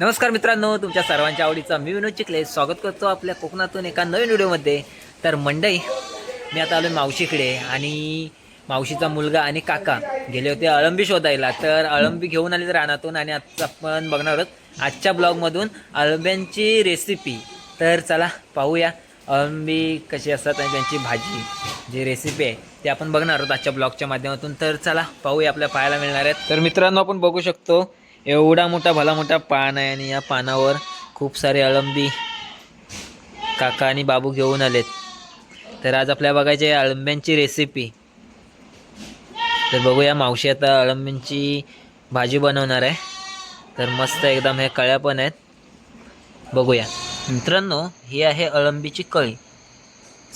नमस्कार मित्रांनो तुमच्या सर्वांच्या आवडीचा मी विनोद चिखले. स्वागत करतो आपल्या कोकणातून एका नवीन व्हिडिओमध्ये. तर मंडई मी आता आलो मावशीकडे आणि मावशीचा मुलगा आणि काका गेले होते अळंबी शोधायला. तर अळंबी घेऊन आले रानातून आणि आता आपण बघणार आहोत आजच्या ब्लॉगमधून अळंब्यांची रेसिपी तर चला पाहूया. अळंबी कशी असतात आणि त्यांची भाजी जी रेसिपी आहे ते आपण बघणार आहोत आजच्या ब्लॉगच्या माध्यमातून. तर चला पाहूया आपल्या पाहायला मिळणार आहेत. तर मित्रांनो आपण बघू शकतो एवढा मोठा भला मोठा पान आहे आणि या पानावर खूप सारे अळंबी काका आणि बाबू घेऊन आलेत. तर आज आपल्याला बघायचे आहे अळंब्यांची रेसिपी तर बघूया मावशी आता अळंबींची भाजी बनवणार आहे. तर मस्त एकदम हे कळ्या पण आहेत. बघूया. मित्रांनो ही आहे अळंबीची कळी.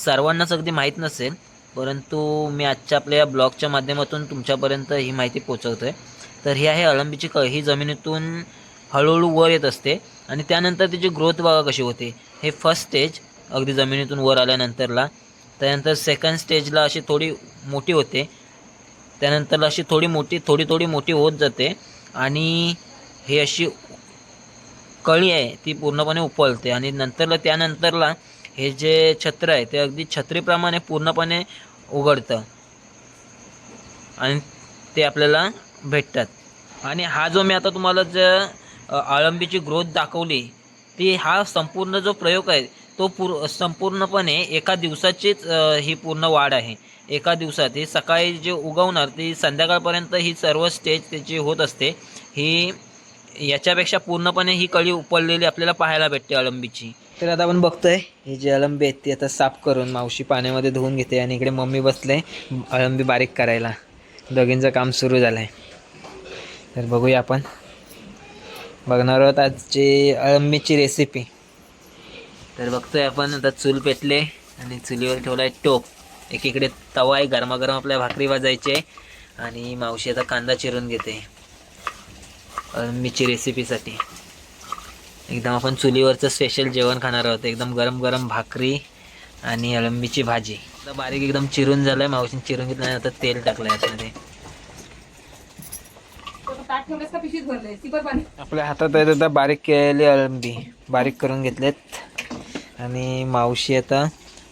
सर्वांनाच अगदी माहीत नसेल परंतु मी आजच्या आपल्या या ब्लॉगच्या माध्यमातून तुमच्यापर्यंत ही माहिती पोचवतो आहे तर ही आहे अळंबीची कळी. ही जमिनीतून हळूहळू वर येत असते आणि त्यानंतर तिची ग्रोथ बघा कशी होते. हे फर्स्ट स्टेज अगदी जमिनीतून वर आल्यानंतरला त्यानंतर सेकंड स्टेजला अशी थोडी मोठी होते. त्यानंतरला अशी थोडी मोठी थोडी थोडी मोठी होत जाते आणि हे अशी कळी आहे ती पूर्णपणे उपलते आणि नंतरला त्यानंतरला हे जे छत्र आहे ते अगदी छत्रीप्रमाणे पूर्णपणे उघडतं. आणि ते आपल्याला भेटतात. आणि हा जो मी आता तुम्हाला जे आळंबीची ग्रोथ दाखवली ती हा संपूर्ण जो प्रयोग आहे तो पूर संपूर्णपणे एका दिवसाचीच ही पूर्ण वाढ आहे. एका दिवसात ही सकाळी जे उगवणार ती संध्याकाळपर्यंत ही सर्व स्टेज त्याची होत असते. ही याच्यापेक्षा पूर्णपणे ही कळी उपडलेली आपल्याला पाहायला भेटते अळंबीची तर आता आपण बघतोय ही जी अळंबी आहेत ती आता साफ करून मावशी पाण्यामध्ये धुवून घेते आणि इकडे मम्मी बसले अळंबी बारीक करायला. दोघींचं काम सुरू झालं आहे तर बघूया आपण. बघणार आहोत आजची अळंबीची रेसिपी तर बघतोय आपण आता चूल पेटले आणि चुलीवर ठेवला आहे टोप. एकीकडे तवा आहे गरमागरम आपल्या भाकरी वाजायची आहे आणि मावशी आता कांदा चिरून घेते. अळंबीची रेसिपीसाठी एकदम आपण चुलीवरचं स्पेशल जेवण खाणार आहोत. एकदम गरम गरम भाकरी आणि अळंबीची भाजी. आता बारीक एकदम चिरून झालं आहे मावशीने चिरून घेतलं आणि आता तेल टाकलं आहे आतमध्ये आपल्या हातात आहेत आता बारीक केलेली अळंबी बारीक करून घेतलेत. आणि मावशी आता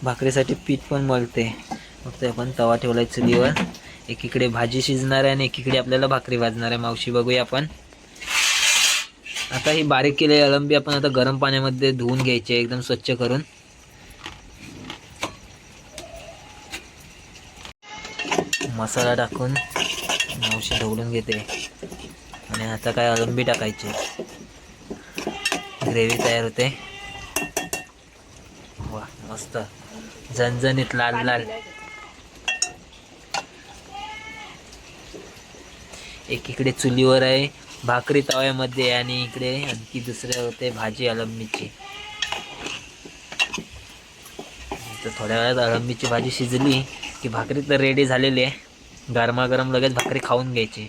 भाकरीसाठी पीठ पण मळते. मग ते आपण तवा ठेवलाय चुलीवर. एकीकडे भाजी शिजणार आहे आणि एकीकडे आपल्याला भाकरी भाजणार आहे. मावशी बघूया आपण. आता ही बारीक केलेली अळंबी आपण आता गरम पाण्यामध्ये धुवून घ्यायची आहे एकदम स्वच्छ करून. मसाला टाकून मावशी ढवळून घेते. आणि आता काय अळंबी टाकायची. ग्रेव्ही तयार होते. वा मस्त. झणझणीत लाल लाल. एकीकडे चुलीवर आहे. भाकरी तव्यामध्ये आणि इकडे आणखी दुसरे होते भाजी अळंबीची तर थोड्या वेळात अळंबीची भाजी शिजली की भाकरी तर रेडी झालेली आहे. गरमागरम लगेच भाकरी खाऊन घ्यायची.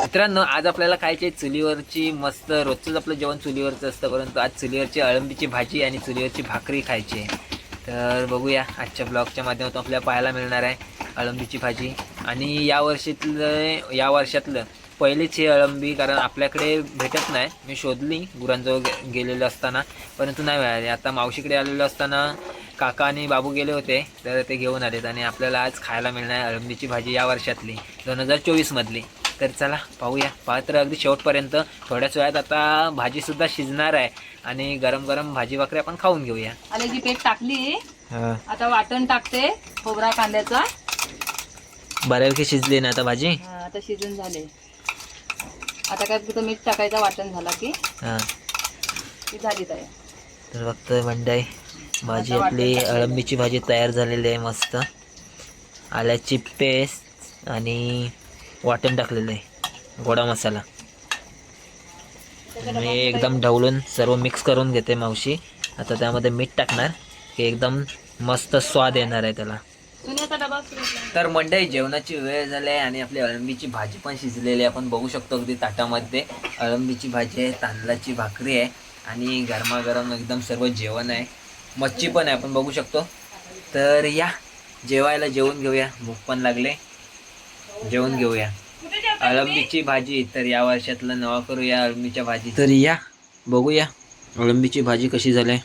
मित्रांनो आज आपल्याला खायची चुलीवरची मस्त रोजचंच आपलं जेवण चुलीवरचं असतं परंतु आज चुलीवरची अळंबीची भाजी आणि चुलीवरची भाकरी खायची आहे. तर बघूया आजच्या ब्लॉगच्या माध्यमातून आपल्याला पाहायला मिळणार आहे अळंबीची भाजी. आणि या वर्षातलं या वर्षातलं पहिलीच ही अळंबी कारण आपल्याकडे भेटत नाही. मी शोधली गुरांजवळ गे- गेलेलो असताना. परंतु नाही मिळाली. आता मावशीकडे आलेलो असताना काका आणि बाबू गेले होते. तर ते घेऊन आलेत आणि आपल्याला आज खायला मिळणार आहे अळंबीची भाजी या वर्षातली. दोन हजार चोवीसमधली तर चला पाहूया. पाहत तर अगदी शेवटपर्यंत. थोड्याच वेळात आता भाजीसुद्धा शिजणार आहे. आणि गरम गरम भाजी भाकरी आपण खाऊन घेऊया. आल्याची पेट टाकली. आता वाटण टाकते खोबरा कांद्याचा. बऱ्यापैकी शिजली ना आता भाजी? हा, आता शिजून झाले. आता काय फक्त मीठ टाकायचं वाटण झाला की हां. ती झाली तयार. तर बघतोय मंडई भाजी आता आपली वाटण. अळंबीची भाजी तयार झालेली आहे मस्त. आल्याची पेस्ट आणि वाटण टाकलेलं आहे. गोडा मसाला. मी एकदम ढवळून सर्व मिक्स करून घेते मावशी. आता त्यामध्ये मीठ टाकणार. की एकदम मस्त स्वाद येणार आहे त्याला सुन्याचा डबा सुरू केला. तर मंडई जेवणाची वेळ झाली आहे आणि आपली अळंबीची भाजी पण शिजलेली आहे. आपण बघू शकतो अगदी ताटामध्ये. अळंबीची भाजी आहे तांदळाची भाकरी आहे आणि गरमागरम एकदम सर्व जेवण आहे. मच्छी पण आहे आपण बघू शकतो. तर या जेवायला जेवून घेऊया. भूक पण लागले. जेवून घेऊया. अळंबीची भाजी तर या वर्षातलं नवा करूया अळंबीच्या भाजी. तर या बघूया अळंबीची भाजी कशी झाली.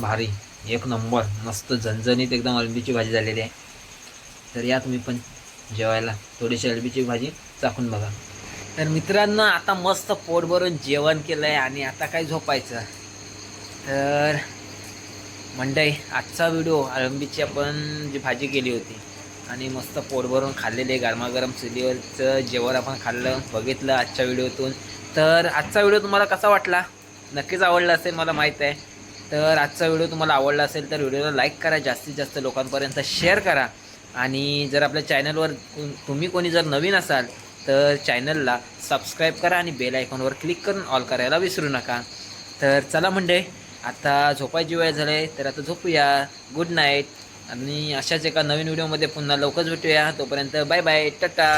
भारी. एक नंबर मस्त झणझणीत एकदम अळंबीची भाजी झालेली आहे. तर या तुम्ही पण जेवायला थोडीशी अळबीची भाजी चाकून बघा. तर मित्रांनो आता मस्त पोट भरून जेवण केलं आहे आणि आता काय झोपायचं? तर मंडई आजचा व्हिडिओ अळंबीची आपण जी भाजी केली होती आणि मस्त पोट भरून खाल्लेले गरमागरम चुलीवरचं जेवण आपण खाल्लं बघितलं आजच्या व्हिडिओतून. तर आजचा व्हिडिओ तुम्हाला कसा वाटला? नक्कीच आवडला असेल मला माहीत आहे. तर आजचा व्हिडिओ तुम्हाला आवडला असेल तर व्हिडिओला लाईक करा जास्तीत जास्त लोकांपर्यंत शेअर करा. आणि जर आपल्या चॅनलवर तुम्ही कोणी जर नवीन असाल तर चॅनलला सबस्क्राईब करा आणि बेल आयकॉनवर क्लिक करून ऑल करायला विसरू नका. तर चला म्हणजे आता झोपायची वेळ झाली आहे तर आता झोपूया. गुड नाईट आणि अशाच एका नवीन व्हिडिओमध्ये पुन्हा लवकरच भेटूया. तोपर्यंत बाय बाय टाटा